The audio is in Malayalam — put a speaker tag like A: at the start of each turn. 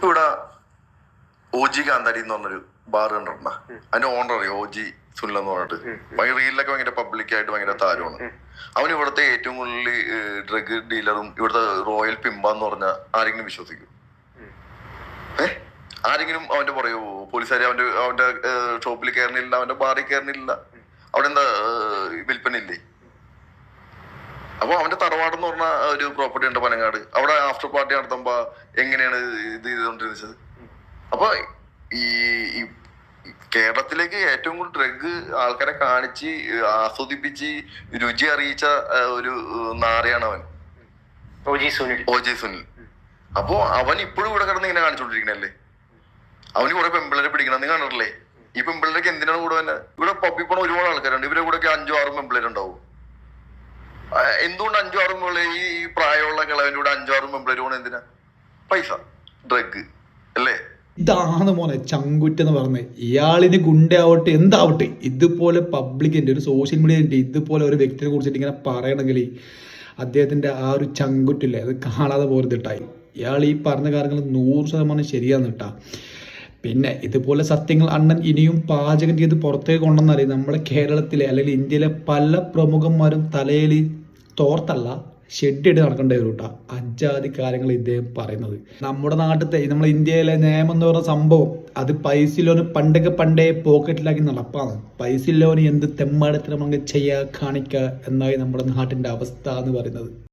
A: ഇപ്പൊ ഇവിടെ ഒ ജി കാന്താരി എന്ന് പറഞ്ഞൊരു ബാർ കണ്ടിട്ടുണ്ട? അതിന്റെ ഓണർ അറിയോ? ഒ ജി സുനിൽ എന്ന് പറഞ്ഞിട്ട്. ഭയങ്കര റീലിലൊക്കെ ഭയങ്കര പബ്ലിക് ആയിട്ട് ഭയങ്കര താരമാണ്. അവൻ ഇവിടുത്തെ ഏറ്റവും കൂടുതൽ ഡ്രഗ് ഡീലറും ഇവിടുത്തെ റോയൽ പിമ്പ എന്ന് പറഞ്ഞ ആരെങ്കിലും വിശ്വസിക്കും? ഏ? ആരെങ്കിലും അവന്റെ പറയൂ? പോലീസുകാർ അവന്റെ അവന്റെ ഷോപ്പിൽ കയറുന്നില്ല അവന്റെ ബാറിൽ കയറുന്നില്ല അവിടെ എന്താ വിൽപ്പന ഇല്ലേ അപ്പൊ അവന്റെ തറവാട് എന്ന് പറഞ്ഞ ഒരു പ്രോപ്പർട്ടി ഉണ്ട് പനങ്ങാട്. അവിടെ ആഫ്റ്റർ പാർട്ടി നടത്തുമ്പോ എങ്ങനെയാണ് ഇത് ചെയ്തോണ്ടിരുന്നത് അപ്പൊ ഈ കേരളത്തിലേക്ക് ഏറ്റവും കൂടുതൽ ഡ്രഗ് ആൾക്കാരെ കാണിച്ച് ആസ്വദിപ്പിച്ച് രുചി അറിയിച്ച ഒരു നാരയാണ് അവൻ.
B: O G Sunil.
A: അപ്പോ അവൻ ഇപ്പോഴും ഇവിടെ കിടന്ന് ഇങ്ങനെ കാണിച്ചോണ്ടിരിക്കണല്ലേ? അവന് കുറെ പെമ്പിളരെ പിടിക്കണം. നീ കണ്ടിട്ടില്ലേ? ഈ പെമ്പിള്ളേരൊക്കെ എന്തിനാണ് കൂടെ ഇവിടെ പബ്ബി പോണ ഒരുപാട് ആൾക്കാരുണ്ട്. ഇവരെ കൂടെ ഒക്കെ അഞ്ചോ ആറും പെമ്പിള്ളേരുണ്ടാവും. ആ, എന്തുകൊണ്ട് അഞ്ചോ ആറും പിള്ളേർ ഈ പ്രായമുള്ള കിളവിന്റെ കൂടെ അഞ്ചോ ആറും പെമ്പിള്ളേർ പോണ എന്തിനാ? പൈസ ഡ്രഗ് അല്ലേ?
C: ഇതാണ് മോനെ ചങ്കുറ്റെന്ന് പറഞ്ഞത്. ഇയാളിന് ഗുണ്ടയാവട്ടെ എന്താവട്ടെ ഇതുപോലെ പബ്ലിക്കിന്റെ ഒരു സോഷ്യൽ മീഡിയ ഇതുപോലെ ഒരു വ്യക്തിയെ കുറിച്ചിട്ട് ഇങ്ങനെ പറയണമെങ്കിൽ അദ്ദേഹത്തിന്റെ ആ ഒരു ചങ്കുറ്റില്ലേ അത് കാണാതെ പോരുതിട്ടായി ഇയാൾ ഈ പറഞ്ഞ കാര്യങ്ങൾ നൂറ് ശതമാനം ശരിയാന്ന് കേട്ടാ പിന്നെ ഇതുപോലെ സത്യങ്ങൾ അണ്ണൻ ഇനിയും പാചകം ചെയ്ത് പുറത്തേക്ക് കൊണ്ടെന്നറിയാം നമ്മുടെ കേരളത്തിലെ അല്ലെങ്കിൽ ഇന്ത്യയിലെ പല പ്രമുഖന്മാരും തലയിൽ തോർത്തല്ല ഷെഡ് ഇട്ട് നടക്കേണ്ടി വരും കേട്ടോ അജാതി കാര്യങ്ങൾ ഇദ്ദേഹം പറയുന്നത്. നമ്മുടെ നാട്ടിലത്തെ നമ്മുടെ ഇന്ത്യയിലെ നിയമം എന്ന് പറയുന്ന സംഭവം അത് പൈസ ലോന് പണ്ടൊക്കെ പണ്ടേ പോക്കറ്റിലാക്കി നടപ്പാണ്. പൈസ ലോന് എന്ത് തെമ്മാടിത്തരം അങ്ങ് ചെയ്യുക കാണിക്കുക എന്നായി നമ്മുടെ നാട്ടിന്റെ അവസ്ഥ എന്ന് പറയുന്നത്.